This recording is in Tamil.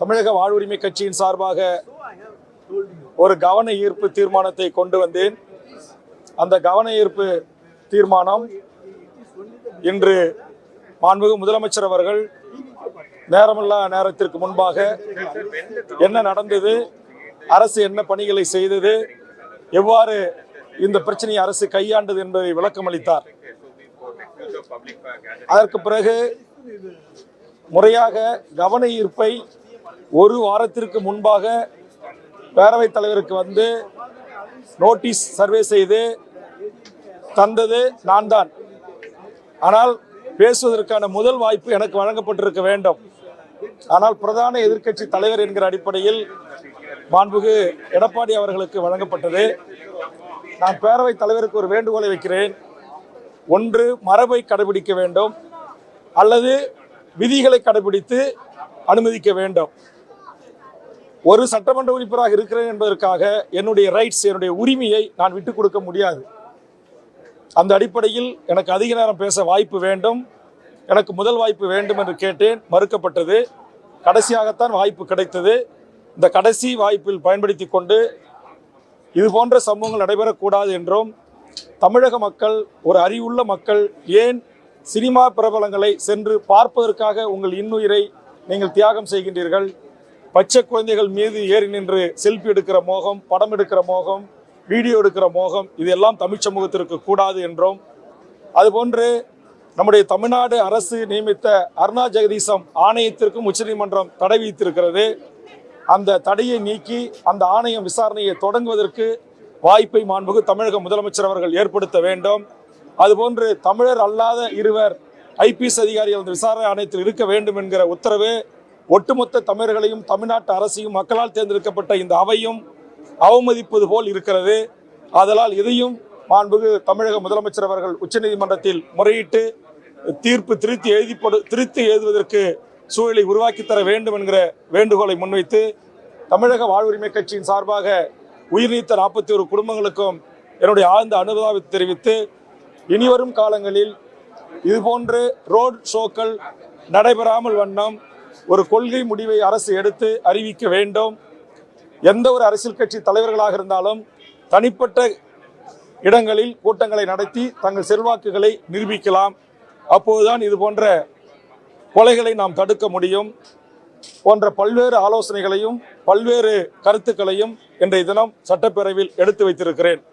தமிழக வாழ்வுரிமை கட்சியின் சார்பாக ஒரு கவன ஈர்ப்பு தீர்மானத்தை கொண்டு வந்தேன். அந்த கவன ஈர்ப்பு தீர்மானம் இன்று மாண்புகு முதலமைச்சர் அவர்கள் நேரமில்லா நேரத்திற்கு முன்பாக என்ன நடந்தது அரசு என்ன பணிகளை செய்தது எவ்வாறு இந்த பிரச்சனையை அரசு கையாண்டது என்பதை விளக்கம் அளித்தார் அதற்கு பிறகு முறையாக கவன ஈர்ப்பை ஒரு வாரத்திற்கு முன்பாக பேரவைத் தலைவருக்கு வந்து நோட்டீஸ் சர்வே செய்து தந்தது நான் தான் ஆனால் பேசுவதற்கான முதல் வாய்ப்பு எனக்கு வழங்கப்பட்டிருக்க வேண்டும். ஆனால் பிரதான எதிர்க்கட்சி தலைவர் என்கிற அடிப்படையில் மாண்புகு எடப்பாடி அவர்களுக்கு வழங்கப்பட்டது. நான் பேரவைத் தலைவருக்கு ஒரு வேண்டுகோளை வைக்கிறேன். ஒன்று மரபை கடைபிடிக்க வேண்டும். அல்லது விதிகளை கடைபிடித்து அனுமதிக்க வேண்டும். ஒரு சட்டமன்ற உறுப்பினராக இருக்கிறேன் என்பதற்காக என்னுடைய ரைட்ஸ் என்னுடைய உரிமையை நான் விட்டுக் கொடுக்க முடியாது. அந்த அடிப்படையில் எனக்கு அதிக நேரம் பேச வாய்ப்பு வேண்டும். எனக்கு முதல் வாய்ப்பு வேண்டும் என்று கேட்டேன். மறுக்கப்பட்டது. கடைசியாகத்தான் வாய்ப்பு கிடைத்தது. இந்த கடைசி வாய்ப்பில் பயன்படுத்தி கொண்டு இது போன்ற சம்பவங்கள் நடைபெறக்கூடாது என்றும் தமிழக மக்கள் ஒரு அறிவுள்ள மக்கள் ஏன் சினிமா பிரபலங்களை சென்று பார்ப்பதற்காக உங்கள் இன்னுயிரை நீங்கள் தியாகம் செய்கின்றீர்கள். பச்சை குழந்தைகள் மீது ஏறி நின்று செல்ஃபி எடுக்கிற மோகம் படம் எடுக்கிற மோகம் வீடியோ எடுக்கிற மோகம் இதெல்லாம் தமிழ் சமூகத்திற்கு கூடாது என்றும். அதுபோன்று நம்முடைய தமிழ்நாடு அரசு நியமித்த அருணா ஜெகதீசம் ஆணையத்திற்கும் உச்சநீதிமன்றம் தடை விதித்திருக்கிறது. அந்த தடையை நீக்கி அந்த ஆணையம் விசாரணையை தொடங்குவதற்கு வாய்ப்பை மாண்புக்கு தமிழக முதலமைச்சர் அவர்கள் ஏற்படுத்த வேண்டும். அதுபோன்று தமிழர் அல்லாத இருவர் ஐபிஎஸ் அதிகாரிகள் அந்த விசாரணை ஆணையத்தில் இருக்க வேண்டும் என்கிற உத்தரவு ஒட்டுமொத்த தமிழர்களையும் தமிழ்நாட்டு அரசையும் மக்களால் தேர்ந்தெடுக்கப்பட்ட இந்த அவையும் அவமதிப்பது போல் இருக்கிறது. ஆதலால் இதையும் மாண்புகு தமிழக முதலமைச்சர் அவர்கள் உச்சநீதிமன்றத்தில் முறையிட்டு தீர்ப்பு திருத்தி எழுதி திருத்தி எழுதுவதற்கு சூழலை உருவாக்கி தர வேண்டும் என்கிற வேண்டுகோளை முன்வைத்து தமிழக வாழ்வுரிமை கட்சியின் சார்பாக உயிர்நீத்த நாற்பத்தி ஒரு குடும்பங்களுக்கும் என்னுடைய ஆழ்ந்த அனுதாபத்தை தெரிவித்து இனிவரும் காலங்களில் இதுபோன்று ரோட் ஷோக்கள் நடைபெறாமல் வண்ணம் ஒரு கொள்கை முடிவை அரசு எடுத்து அறிவிக்க வேண்டும். எந்த ஒரு அரசியல் கட்சி தலைவர்களாக இருந்தாலும் தனிப்பட்ட இடங்களில் கூட்டங்களை நடத்தி தங்கள் செல்வாக்குகளை நிரூபிக்கலாம். அப்போதுதான் இது போன்ற கொலைகளை நாம் தடுக்க முடியும். போன்ற பல்வேறு ஆலோசனைகளையும் பல்வேறு கருத்துக்களையும் இன்றைய தினம் சட்டப்பேரவையில் எடுத்து வைத்திருக்கிறேன்.